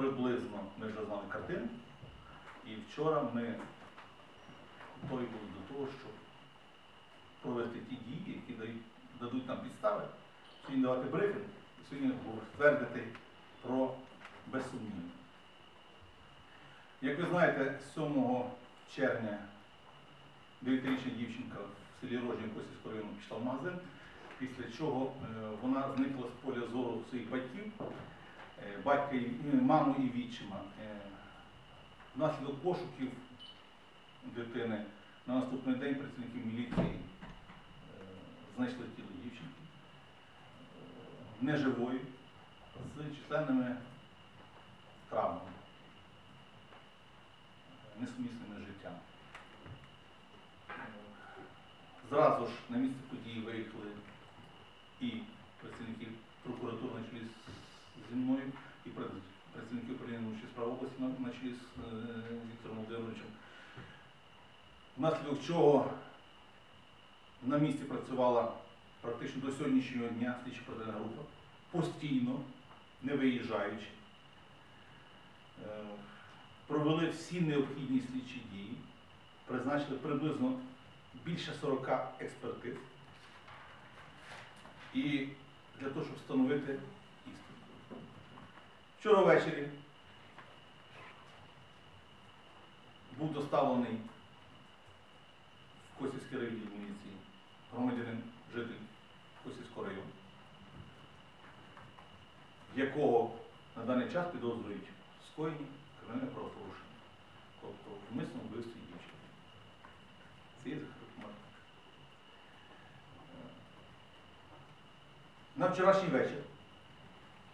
приблизно ми вже знали картину. І вчора ми готові були до того, щоб провести ті дії, які дадуть нам підстави, сьогодні давати брифінг, і сьогодні ствердити про безсумнівне. Як ви знаєте, 7 червня 9-річна дівчинка в селі Рожні Косівського району пішла в магазин, після чого е, вона зникла з поля зору своїх батьків, батька і е, маму і відчима. Е, Внаслідок пошуків дитини на наступний день працівники міліції е, знайшли тіло дівчинки е, неживої з численними травмами, е, несумісними життям. Е, Зразу ж на місце події виїхали і працівники прокуратури на чолі з- зі мною, і пра- працівники управління внутрішніх справ області на, чолі з е, Віктором Володимировичем. Внаслідок чого на місці працювала практично до сьогоднішнього дня слідча оперативна група, постійно, не виїжджаючи. Е, Провели всі необхідні слідчі дії, призначили приблизно більше 40 експертиз. І для того, щоб встановити. Вчора ввечері був доставлений в Косівський райвідділ міліції. Громадянин, житель Косівського району, якого на даний час підозрюють скоєнні кримінальне правопорушення, тобто в умисному вбивстві дівчини. Це є закритий На вчорашній вечір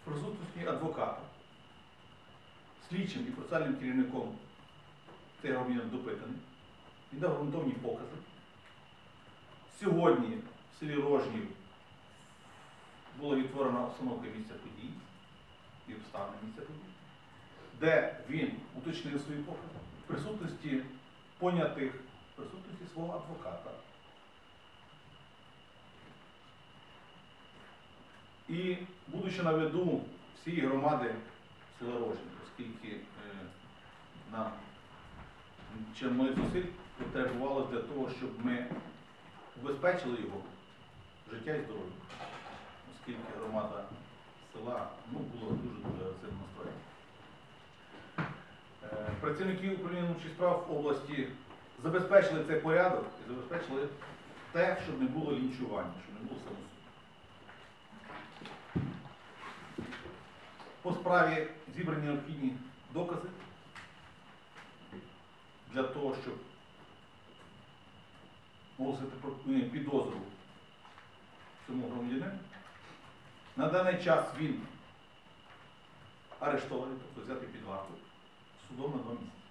в присутності адвоката, слідчим і процесуальним керівником цей громадянин допитаний, він дав ґрунтовні покази. Сьогодні в селі Рожнів була відтворена обстановка місця подій і обставини місця подій, де він уточнив свої покази в присутності понятих, в присутності свого адвоката. І будучи на виду всієї громади села Рожнів, оскільки е, нам чимало зусиль потребувалося для того, щоб ми убезпечили його життя і здоров'я, оскільки громада села ну, була дуже-дуже агресивно настроєна. Е, Працівники управління внутрішніх справ області забезпечили цей порядок і забезпечили те, щоб не було лінчування, щоб не було самосуду. По справі зібрані необхідні докази для того, щоб оголосити підозру цьому громадянину. На даний час він арештований, тобто взятий під варту судом на два місяці.